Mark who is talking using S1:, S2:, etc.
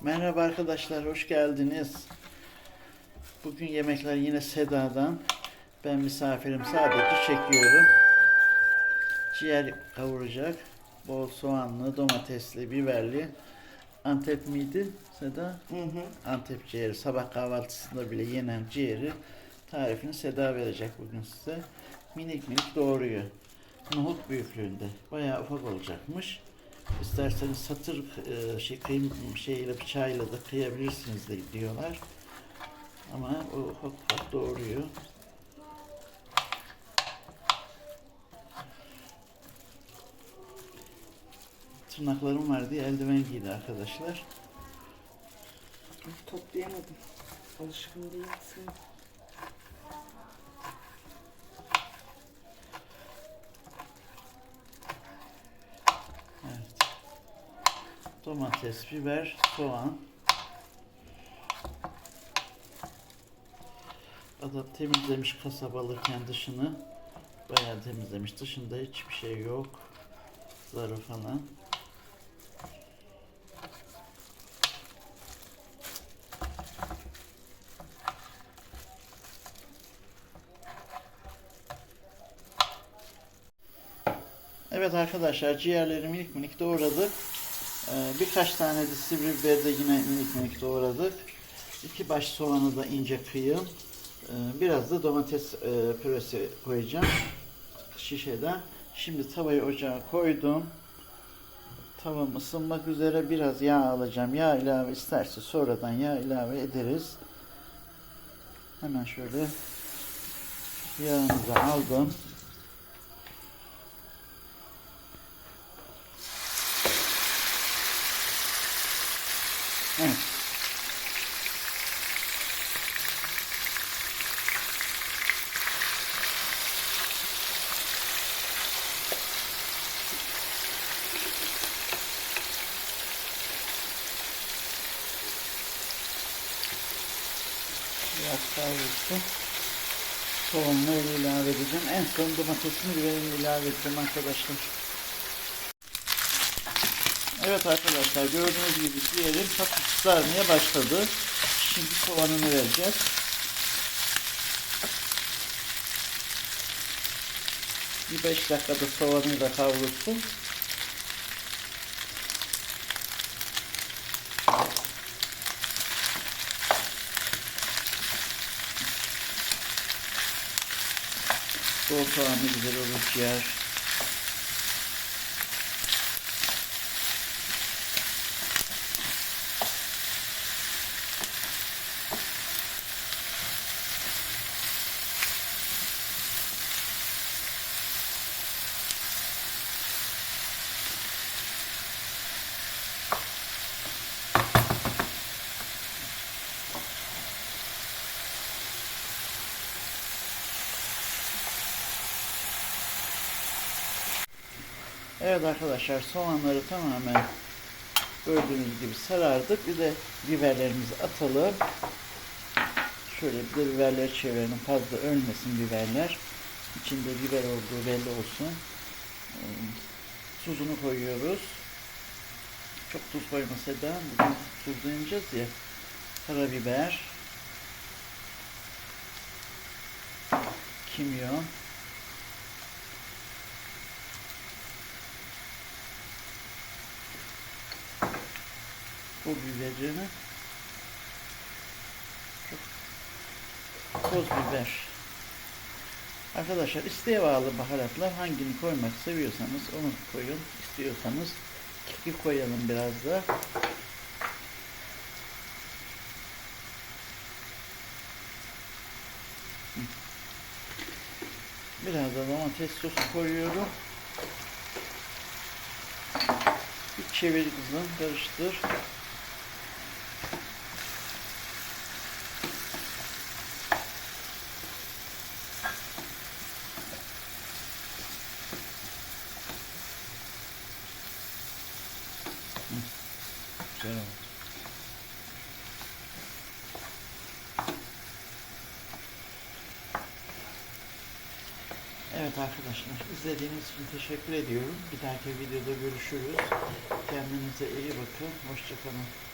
S1: Merhaba arkadaşlar, hoş geldiniz. Bugün yemekler yine Seda'dan. Ben misafirim sadece çekiyorum. Ciğer kavuracak. Bol soğanlı, domatesli, biberli. Antep miydi Seda?
S2: Hı hı.
S1: Antep ciğeri. Sabah kahvaltısında bile yenen ciğeri tarifini Seda verecek bugün size. Minik minik doğruyor. Nohut büyüklüğünde. Bayağı ufak olacakmış. İsterseniz satır e, şey kıyım şeyle bıçağıyla da kıyabilirsiniz de diyorlar. Ama o ufak ufak doğruyor. Tırnaklarım var diye eldiven giydi arkadaşlar.
S2: Toplayamadım. Alışkın değilsin.
S1: Domates, biber, soğan. Adam temizlemiş kasap alırken dışını. Bayağı temizlemiş. Dışında hiçbir şey yok. Zarı falan. Evet arkadaşlar ciğerleri minik minik doğradık. Ee, birkaç tane de sivri biber de yine minik minik doğradık. İki baş soğanı da ince kıyım. Ee, biraz da domates e, püresi koyacağım şişeden. Şimdi tavayı ocağa koydum. Tavam ısınmak üzere biraz yağ alacağım. Yağ ilave isterse sonradan yağ ilave ederiz. Hemen şöyle yağımızı aldım. Evet. Biraz ilave edeceğim. En son domatesini biberini ilave edeceğim arkadaşlar. Evet arkadaşlar gördüğünüz gibi ciğerim hafif kızarmaya başladı. Şimdi soğanını vereceğiz. Bir 5 dakikada soğanı da kavrulsun. Bol soğanı güzel olur ciğer. Evet arkadaşlar soğanları tamamen gördüğünüz gibi sarardık. Bir de biberlerimizi atalım. Şöyle bir de biberleri çevirelim. Fazla ölmesin biberler. İçinde biber olduğu belli olsun. Ee, Tuzunu koyuyoruz. Çok tuz koymasa da bugün tuzlayacağız ya. Karabiber. Kimyon. Pul biberini toz biber. Arkadaşlar isteğe bağlı baharatlar hangini koymak seviyorsanız onu koyun. İstiyorsanız kekik koyalım biraz da. Biraz da domates sosu koyuyorum. Bir çevir kızım karıştır Güzel oldu. Evet arkadaşlar izlediğiniz için teşekkür ediyorum. Bir dahaki videoda görüşürüz. Kendinize iyi bakın. Hoşçakalın.